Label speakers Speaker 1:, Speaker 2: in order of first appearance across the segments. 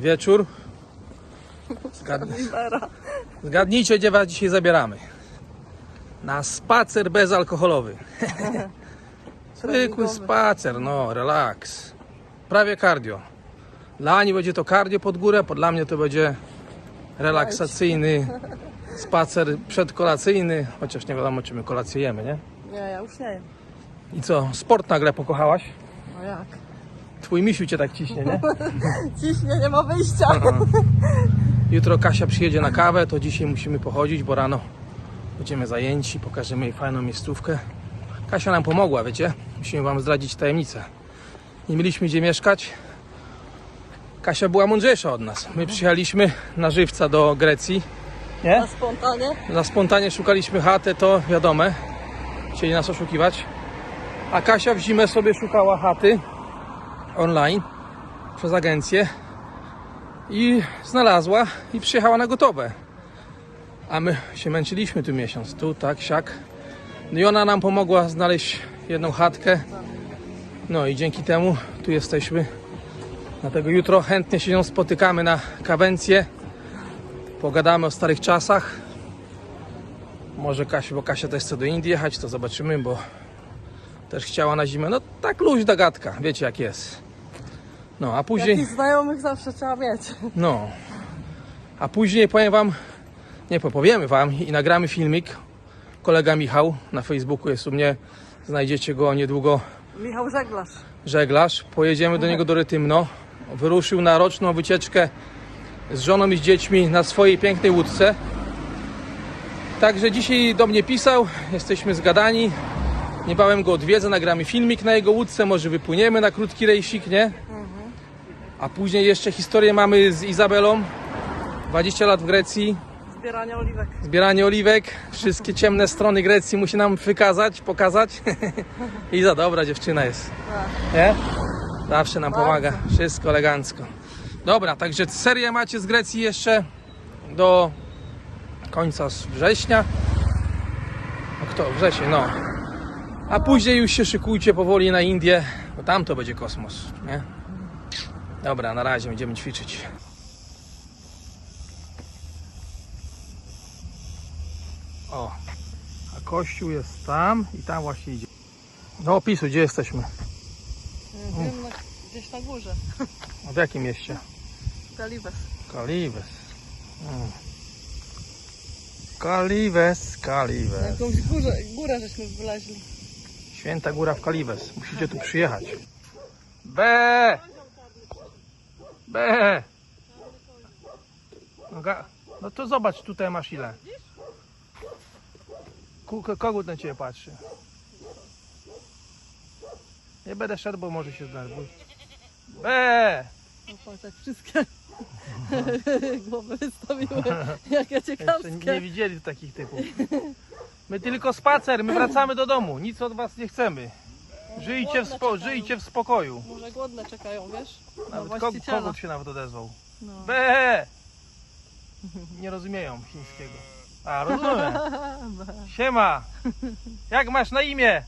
Speaker 1: Wieczór. Zgad...
Speaker 2: Libera.
Speaker 1: Zgadnijcie, gdzie was dzisiaj zabieramy. Na spacer bezalkoholowy. Zwykły spacer, no, relaks. Prawie cardio. Dla Ani będzie to cardio pod górę, dla mnie to będzie relaksacyjny spacer przedkolacyjny, chociaż nie wiadomo, czy my kolację jemy, nie?
Speaker 2: Nie, ja już nie jem.
Speaker 1: I co, sport nagle pokochałaś?
Speaker 2: No jak?
Speaker 1: Twój misiu cię tak ciśnie, nie?
Speaker 2: Ciśnie, nie ma wyjścia.
Speaker 1: Jutro Kasia przyjedzie na kawę, to dzisiaj musimy pochodzić, bo rano będziemy zajęci, pokażemy jej fajną miejscówkę. Kasia nam pomogła, wiecie? Musimy wam zdradzić tajemnicę. Nie mieliśmy gdzie mieszkać. Kasia była mądrzejsza od nas. My przyjechaliśmy na żywca do Grecji. Nie?
Speaker 2: Na spontanie.
Speaker 1: Na spontanie szukaliśmy chatę, to wiadome. Chcieli nas oszukiwać. A Kasia w zimę sobie szukała chaty online przez agencję i znalazła i przyjechała na gotowe. A my się męczyliśmy tu miesiąc, tu, tak, siak. No i ona nam pomogła znaleźć jedną chatkę. No i dzięki temu tu jesteśmy. Dlatego jutro chętnie się spotykamy na kawencję. Pogadamy o starych czasach. Może Kasia, bo Kasia też chce do Indii jechać, to zobaczymy, bo też chciała na zimę. No tak luźna gadka, wiecie jak jest. No, a później...
Speaker 2: Jakichś znajomych zawsze trzeba mieć.
Speaker 1: No. A później powiem wam, nie powiemy wam i nagramy filmik. Kolega Michał na Facebooku jest u mnie. Znajdziecie go niedługo.
Speaker 2: Michał Żeglarz.
Speaker 1: Żeglarz. Pojedziemy do niego do Rytymno. Wyruszył na roczną wycieczkę z żoną i z dziećmi na swojej pięknej łódce. Także dzisiaj do mnie pisał. Jesteśmy zgadani. Niebawem go odwiedzę, nagramy filmik na jego łódce, może wypłyniemy na krótki rejsik, nie? A później jeszcze historię mamy z Izabelą. 20 lat w Grecji,
Speaker 2: Zbieranie oliwek.
Speaker 1: zbieranie oliwek, wszystkie ciemne strony Grecji musi nam wykazać, pokazać. Iza dobra dziewczyna jest. Nie? Zawsze nam pomaga, wszystko elegancko. Dobra, także serię macie z Grecji jeszcze do końca września. No kto? Wrzesień, no. A później już się szykujcie powoli na Indię, bo tam to będzie kosmos, nie? Dobra, na razie będziemy ćwiczyć. O, a kościół jest tam i tam właśnie idzie. No opisu, gdzie jesteśmy?
Speaker 2: Wiem, na, gdzieś na górze.
Speaker 1: A W jakim mieście?
Speaker 2: Galibes.
Speaker 1: Kaliwes. Mm. Kaliwes, Kaliwes.
Speaker 2: Jakąś górę, górę żeśmy wyleźli.
Speaker 1: Święta Góra w Kaliwes. Musicie tu przyjechać. B! B! No, ga- no to zobacz, tutaj masz ile. Kogut na ciebie patrzy. Nie będę szedł, bo może się zdenerwuj. B!
Speaker 2: No jak wszystkie głowy wystawiły. Jakie
Speaker 1: Jeszcze nie
Speaker 2: ciekawskie.
Speaker 1: widzieli takich typów. My tylko spacer, my wracamy do domu. Nic od was nie chcemy. Żyjcie w, spo- żyjcie w spokoju.
Speaker 2: Może głodne czekają, wiesz? Na
Speaker 1: Nawet ko-
Speaker 2: właściciela.
Speaker 1: kogut się nawet odezwał.
Speaker 2: No.
Speaker 1: B! Nie rozumieją chińskiego. A, rozumiem. Siema! Jak masz na imię?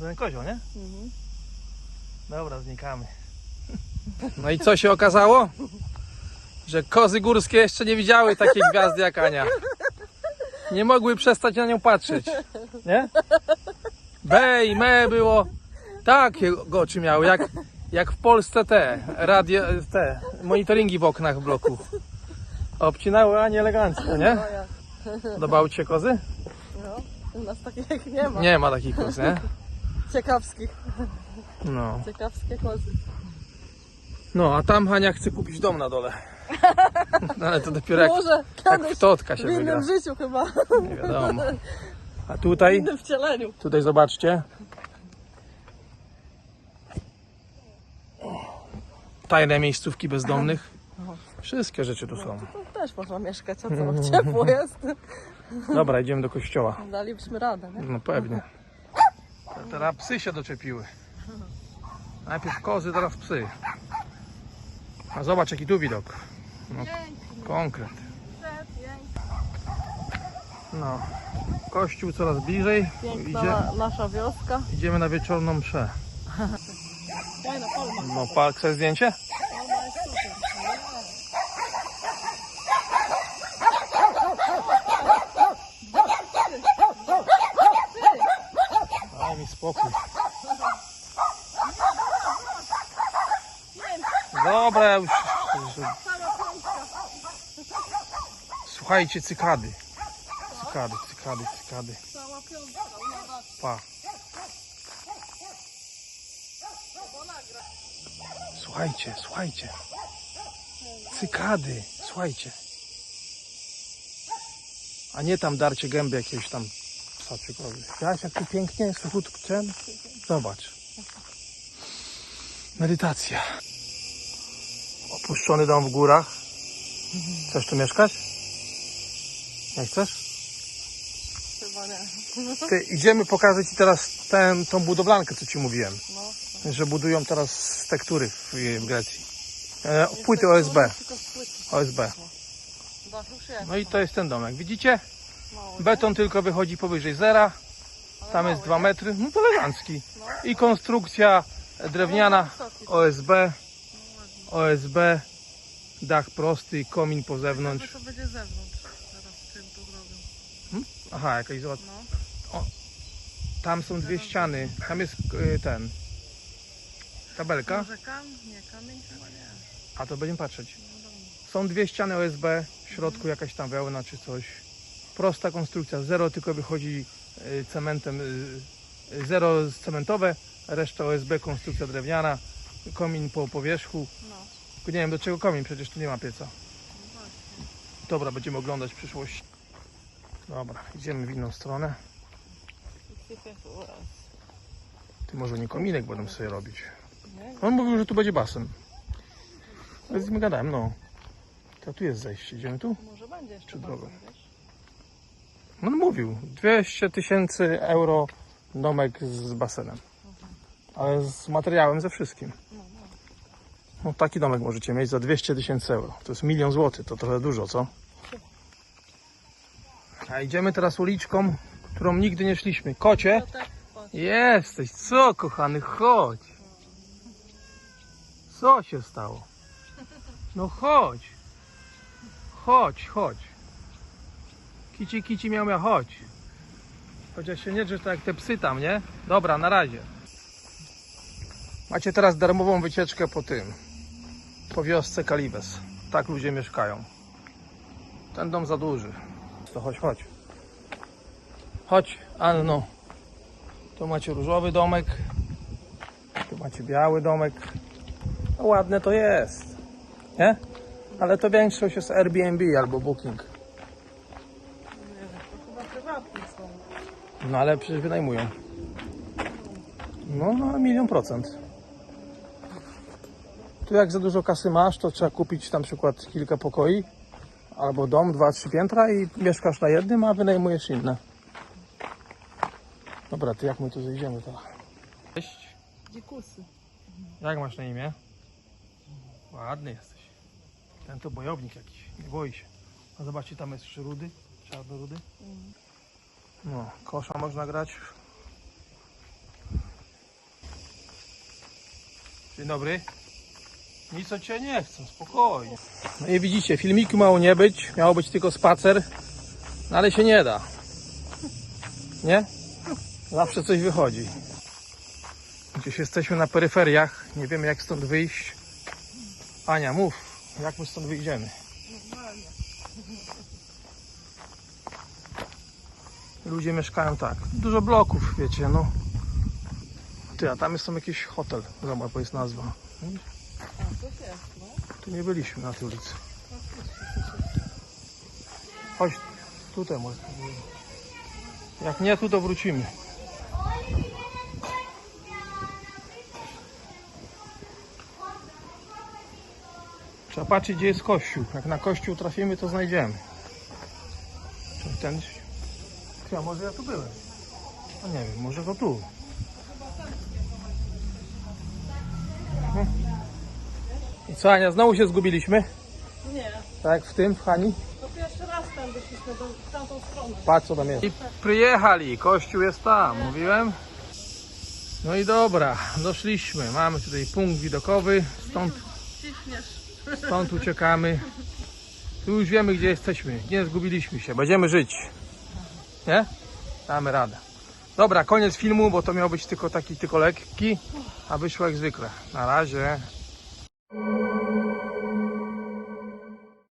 Speaker 1: Ten kozioł, nie?
Speaker 2: Mhm.
Speaker 1: Dobra, znikamy. No i co się okazało? Że kozy górskie jeszcze nie widziały takiej gwiazdy jak Ania. Nie mogły przestać na nią patrzeć. Nie? B i me było. Takie oczy miały, jak, jak w Polsce te, radio, te monitoringi w oknach w bloku. Obcinały Anię elegancko, nie?
Speaker 2: No ja.
Speaker 1: Podobały Ci się kozy?
Speaker 2: No. U nas takich nie ma.
Speaker 1: Nie ma takich koz, nie?
Speaker 2: Ciekawskich.
Speaker 1: No.
Speaker 2: Ciekawskie kozy.
Speaker 1: No, a tam Hania chce kupić dom na dole. No, ale to dopiero jak,
Speaker 2: Może
Speaker 1: jak
Speaker 2: kiedyś
Speaker 1: w totka
Speaker 2: w
Speaker 1: się wygra.
Speaker 2: innym życiu chyba.
Speaker 1: Nie wiadomo. A tutaj,
Speaker 2: innym wcieleniu.
Speaker 1: tutaj zobaczcie. Tajne miejscówki bezdomnych. Wszystkie rzeczy tu są.
Speaker 2: Tu też można mieszkać, a co? Ciepło jest.
Speaker 1: Dobra, idziemy do kościoła.
Speaker 2: Dalibyśmy radę, nie?
Speaker 1: No pewnie. Teraz psy się doczepiły. Najpierw kozy, teraz psy. A zobacz jaki tu widok. No, konkret. No kościół coraz bliżej.
Speaker 2: Piękna
Speaker 1: Idzie,
Speaker 2: nasza wioska.
Speaker 1: Idziemy na wieczorną mszę. No, park, chcesz zdjęcie?
Speaker 2: Daj mi spokój.
Speaker 1: Dobra, już... Słuchajcie cykady. Cykady, cykady, cykady. Pa. Słuchajcie, słuchajcie. Cykady, słuchajcie. A nie tam darcie gęby jakiegoś tam psa czegoś. Jak tu pięknie, suchutko? Zobacz. Medytacja. Opuszczony dom w górach. Chcesz tu mieszkać? Nie chcesz? Ty, idziemy pokażę Ci teraz tę, tą budowlankę, co Ci mówiłem.
Speaker 2: No.
Speaker 1: Że budują teraz z tektury w, w Grecji. E, płyty OSB. OSB. No i to jest ten domek. Widzicie? Beton tylko wychodzi powyżej zera. Tam jest
Speaker 2: mały,
Speaker 1: 2
Speaker 2: nie?
Speaker 1: metry. No to elegancki.
Speaker 2: No.
Speaker 1: I konstrukcja drewniana
Speaker 2: Wysoki.
Speaker 1: OSB.
Speaker 2: No.
Speaker 1: OSB. Dach prosty, komin po zewnątrz.
Speaker 2: to będzie zewnątrz. Teraz czym to zrobią.
Speaker 1: Aha, jakaś zobacz.
Speaker 2: No.
Speaker 1: Tam są dwie ściany. Tam jest y, ten. Tabelka.
Speaker 2: Może kam? Nie, kamień chyba nie.
Speaker 1: A to będziemy patrzeć.
Speaker 2: No.
Speaker 1: Są dwie ściany OSB, w środku jakaś tam wełna czy coś. Prosta konstrukcja, zero tylko wychodzi y, cementem, y, y, zero cementowe, reszta OSB, konstrukcja drewniana, komin po powierzchu.
Speaker 2: No.
Speaker 1: Tylko nie wiem do czego komin, przecież tu nie ma pieca.
Speaker 2: No właśnie.
Speaker 1: Dobra, będziemy oglądać w przyszłości. Dobra, idziemy w inną stronę. Ty może nie kominek będą sobie robić. On mówił, że tu będzie basen. Ale z nim gadałem, no. To tu jest zejście, idziemy tu?
Speaker 2: może będzie jeszcze
Speaker 1: Czy drogą? On mówił, 200 tysięcy euro domek z basenem. Ale z materiałem, ze wszystkim.
Speaker 2: No, no.
Speaker 1: No taki domek możecie mieć za 200 tysięcy euro. To jest milion złotych, to trochę dużo, co? A idziemy teraz uliczką, którą nigdy nie szliśmy. Kocie,
Speaker 2: No tak, patrz.
Speaker 1: jesteś, co kochany, chodź. Co się stało? No chodź. Chodź, chodź. Kici, kici, miał, miał, chodź. Chociaż się nie drze tak jak te psy tam, nie? Dobra, na razie. Macie teraz darmową wycieczkę po tym. Po wiosce Kalibes. Tak ludzie mieszkają. Ten dom za duży. To chodź, chodź. Chodź, Anno. Tu macie różowy domek. Tu macie biały domek. No ładne to jest. Nie? Ale to większość jest Airbnb albo Booking. No ale przecież wynajmują. No, no milion procent. Tu jak za dużo kasy masz, to trzeba kupić na przykład kilka pokoi albo dom, dwa, trzy piętra i mieszkasz na jednym, a wynajmujesz inne. Dobra, ty jak my tu zejdziemy teraz? Cześć.
Speaker 2: Dzikusy.
Speaker 1: Jak masz na imię? Ładny jesteś. Ten to bojownik jakiś, nie boi się. A zobaczcie, tam jest rudy, czarny rudy. No, kosza można grać. Dzień dobry. Nic od Cię nie chcę, spokojnie. No i widzicie, filmiku miało nie być, miało być tylko spacer, no ale się nie da. Nie? Zawsze coś wychodzi. Gdzieś jesteśmy na peryferiach, nie wiemy jak stąd wyjść. Ania, mów, jak my stąd wyjdziemy? Ludzie mieszkają tak. Dużo bloków, wiecie, no. Ty, a tam jest tam jakiś hotel. Zobacz, bo jest nazwa.
Speaker 2: A, coś jest, no.
Speaker 1: Tu nie byliśmy na tej ulicy. Chodź, tutaj może. Jak nie, tu to wrócimy. Trzeba patrzeć, gdzie jest kościół. Jak na kościół trafimy, to znajdziemy. Czy ten... Ja, może ja tu byłem. No nie wiem, może to tu. No. I co, Ania, znowu się zgubiliśmy?
Speaker 2: Nie,
Speaker 1: Tak, w tym, w Hani?
Speaker 2: to pierwszy raz tam wyszliśmy do, w tamtą stronę.
Speaker 1: Patrz co tam jest. I przyjechali, kościół jest tam, mówiłem. No i dobra, doszliśmy. Mamy tutaj punkt widokowy, stąd, stąd uciekamy. Tu już wiemy gdzie jesteśmy, nie zgubiliśmy się, będziemy żyć. Nie? Damy radę. Dobra, koniec filmu, bo to miał być tylko taki tylko lekki, a wyszło jak zwykle. Na razie.